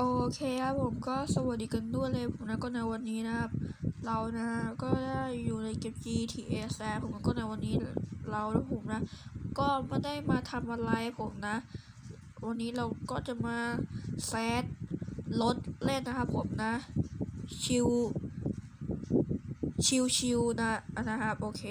โอเคครับผมก็สวัสดีกันด้วยเลยผมนะก็ในวันนี้นะครับ เรานะก็ได้อยู่ในเกม GTA แซผมก็ในวันนี้เราและผมนะ ก็ไม่ได้มาทำอะไรผมนะ วันนี้เราก็จะมาแซดรถเล่นนะครับผมนะ ชิวชิวชิวนะนะครับโอเค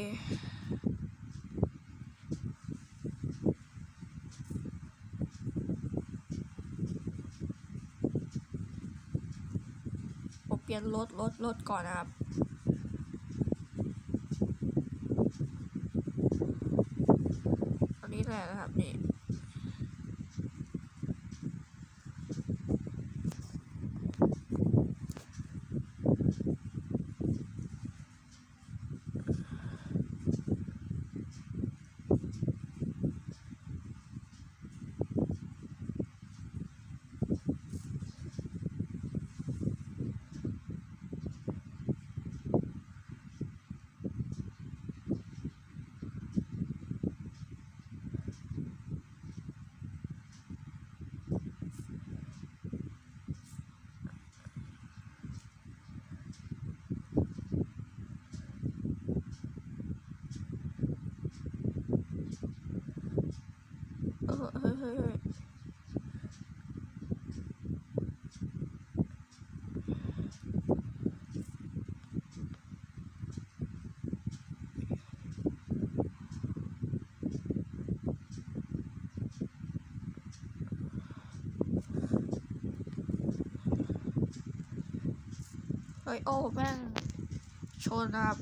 ผมเปลี่ ยนรถรถรถก่อนนะครับอันนี้แหละนะครับนี่ เฮ้ยโอ้แม่งชนครับ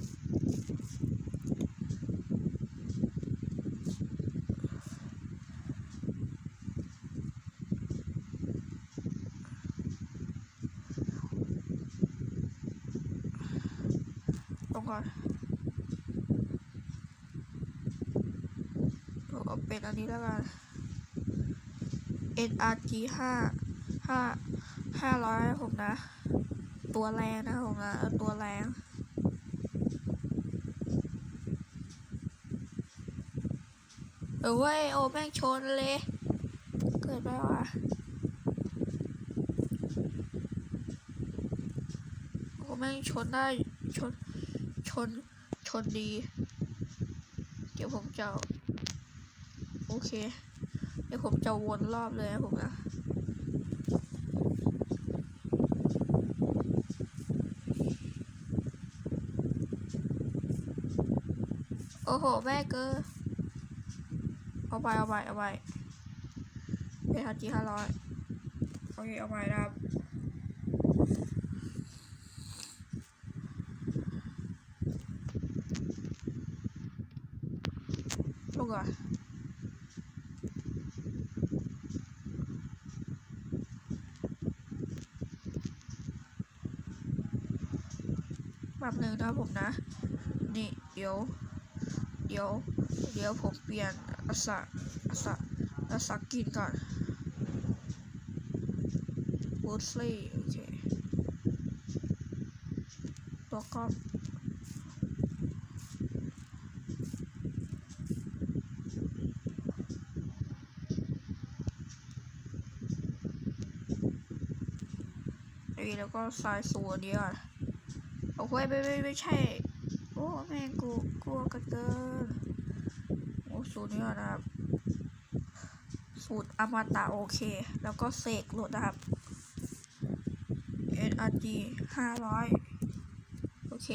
ลงก่อนเอาเป็นอันนี้แล้วกัน NRG ห้าห้าห้าร้อยผมนะ ตัวแรงนะผมนะเอาตัวแรงเออเว้ยโอ้แม่งชนเลย เกิดไปวะโอ้แม่งชนได้ชนชนชนดี เดี๋ยวผมจะ โอเค เดี๋ยวผมจะวนรอบเลยนะผมนะ โอ้โหแม่เกอเอาไปเอาไปเอาไปเป็นฮัจีห้าร้อยโอเคเอาไปนะครับลงก่อนแบบหนึ่งนะผมนะ นี่เดี๋ยว ดี๋ยว เดี๋ยวผมเปลี่ยนอัสะอัสะอัสะกินก่อนบูสลี่โอเคตัวก็อ้ยแล้วก็สายสูนนี้ก่อนโอ้ยไม่ไม่ไม่ใช่ อ้แม่งกูกลัวกันเกินโอ้สูตรนี้ก่นะครับ สูตรอมตะโอเค แล้วก็เสกหลุดนะครับ NRG ห้าร้อยโอเค โ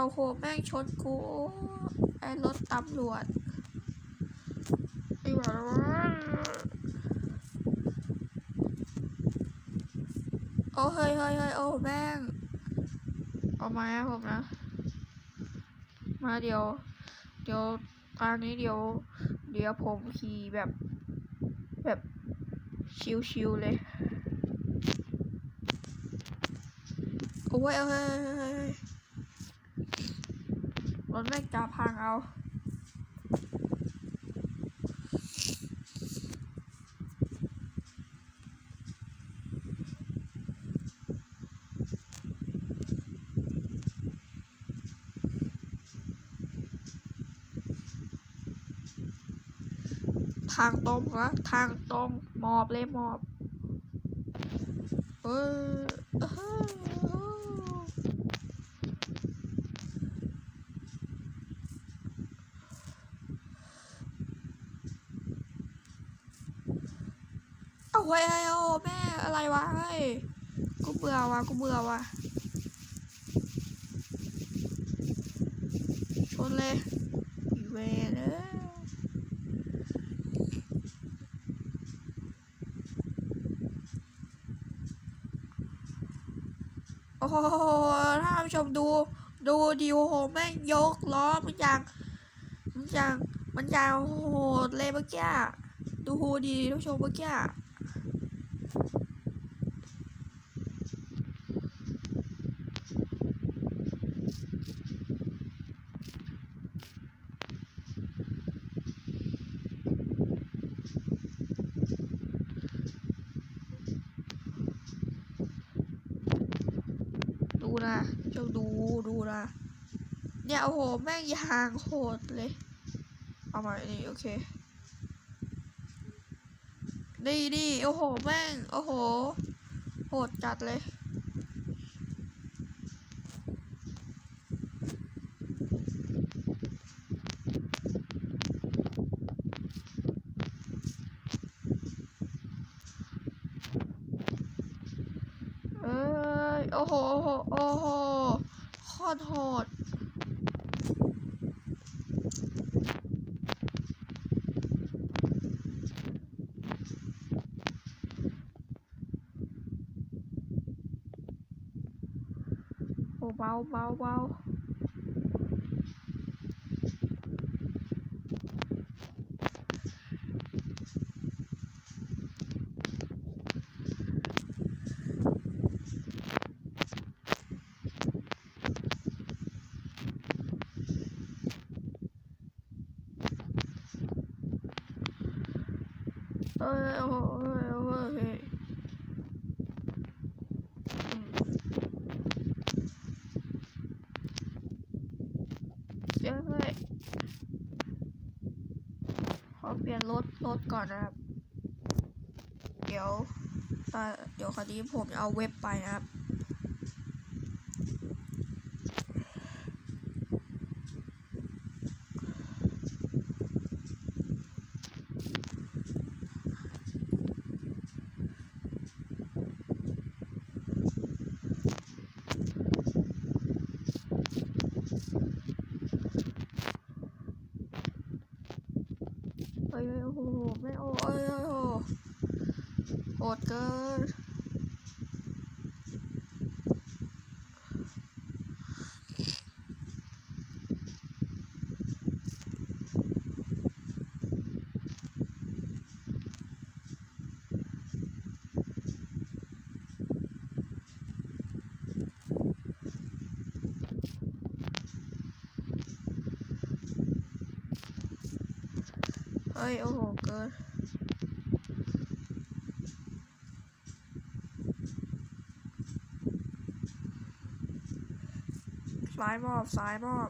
เอาโหแม่งชนกูไอ้รถตำรวจไอ้หวาโอ้เฮ้ยเฮ้ยเฮ้ยโอ้แม่งเอามาให้ผมนะ มาเดี๋ยว เดี๋ยวตอนนี้เดี๋ยว เดี๋ยวผมขี่แบบแบบชิวๆเลยโอ้ยเอาเฮ้ยเฮ้ยเฮ้ยเฮ้ย รถแม่งจะพังเอาทางตรงนะทางตรงหมอบเลยหมอบ เออ เอาไว้ไอ้โอ้แม่อะไรวะเฮ้ยกูเบื่อวะกูเบื่อวะชนเลยอีเวนเอ้ยโอ้โหท่านผู้ชมดู ดูดิโอ้โหแม่งยกล้อมันอย่างมันอย่างมันอย่างโหดเลยเมื่อกี้ดูดีท่านผู้ชมเมื่อกี้อะดูนะท่านผู้ชมดูดูนะ เนี่ยโอ้โหแม่งยางโหดเลย เอามานี่โอเคนี่นี่โอ้โหแม่งโอ้โห โหดจัดเลยเอ้ยโอ้โหโอ้โห โอ้โห โคตรโหด โอ้เบาเบาเบาเอ้ย โอ้โหเอ้ยโอ้โหเฮ้ยอืมเดี๋ยวเฮ้ยข อเปลี่ยนรถรถก่อนนะครับ เดี๋ยว เดี๋ยวคราวนี้ผมจะเอาเว็บไปนะครับ โอ้ยเฮ้ยโอ้โหไม่โอ้เอ้ยเอ้ยโอ้โหโหดเกิน เอ้ย โอ้โห เกินซ้ายมอบซ้ายมอบ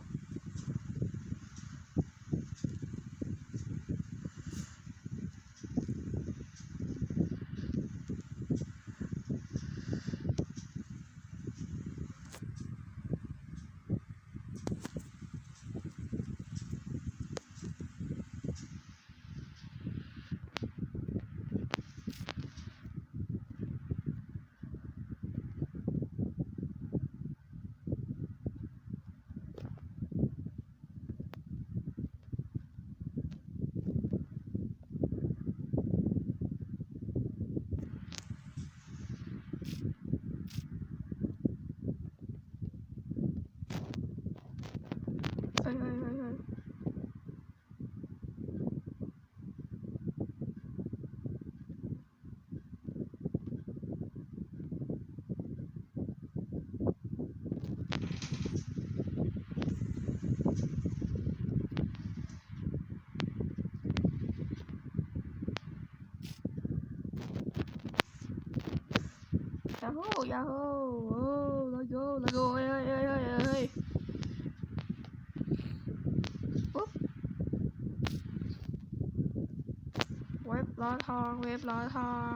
าโฮยาโฮโอ้ลาโยลาโยเฮ้ยเฮ้ยเฮ้ยเฮ้ยเฮ้ยปุ๊บเว็บล้อทอง เว็บล้อทอง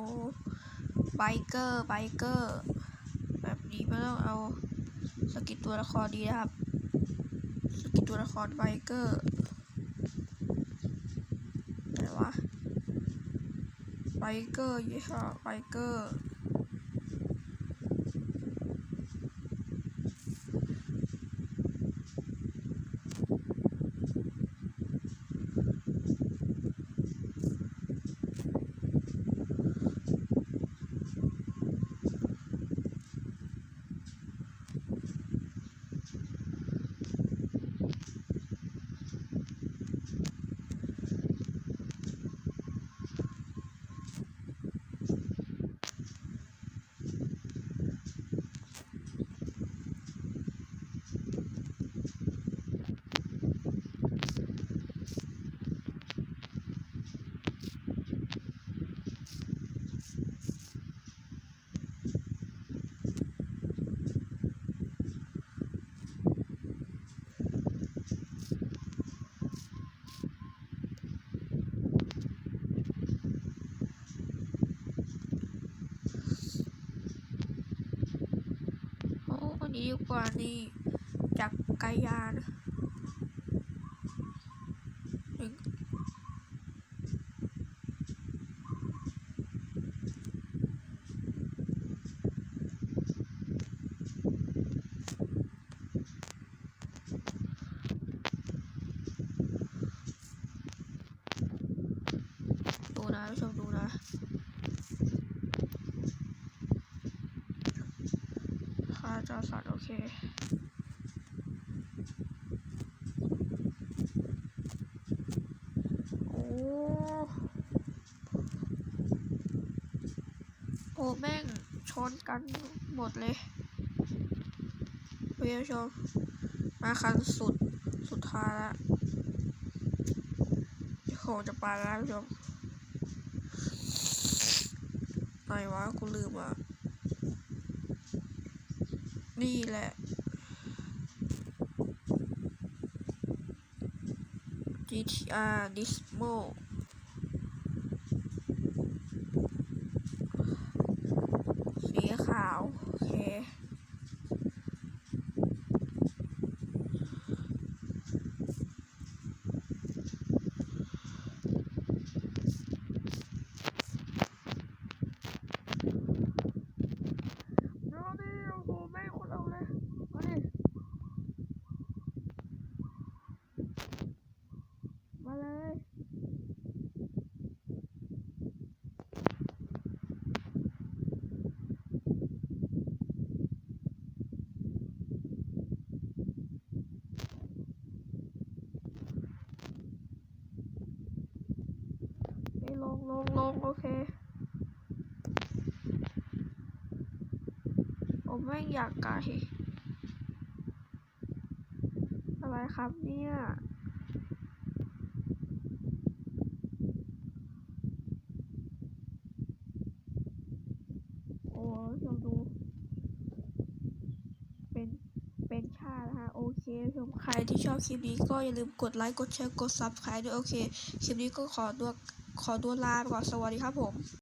ไอ้ไบเกอร์ไบเกอร์แบบนี้ไม่ต้องเอาสกิดตัวละครดีนะครับ สกิดตัวละครไบเกอร์ไหนวะไบเกอร์ยี่ห้อไบเกอร์ โอ้อั นนี้ดีกว่านี่จักรยานหนึ่งดูนะผู้ชมดูนะ ค่าจอสัตว์โอเคโอ้โอ้แม่งชนกันหมดเลยเพื่อนชมมาคันสุดสุดท้ายล้วโหจะไปแล้วชมไหนวะกูลืมอะ นี่แหละ GTR Nismo สีขาว โอเค เดี๋ยวดิโอ้โหแม่งคนเอาเลย มาดิ มาเลย ไปลงลงลงโอเค ผ มไม่งอยากไก่อะไรครับเนี่ยโอ้ยลองดู เป็น เป็นชาตินะคะโอเคชมใครที่ชอบคลิปนี้ก็อย่าลืมกดไลค์ กดแชร์ กด subscribe ด้วย โอเค คลิปนี้ก็ขอตัวขอตัวลาไปก่อน สวัสดีครับผม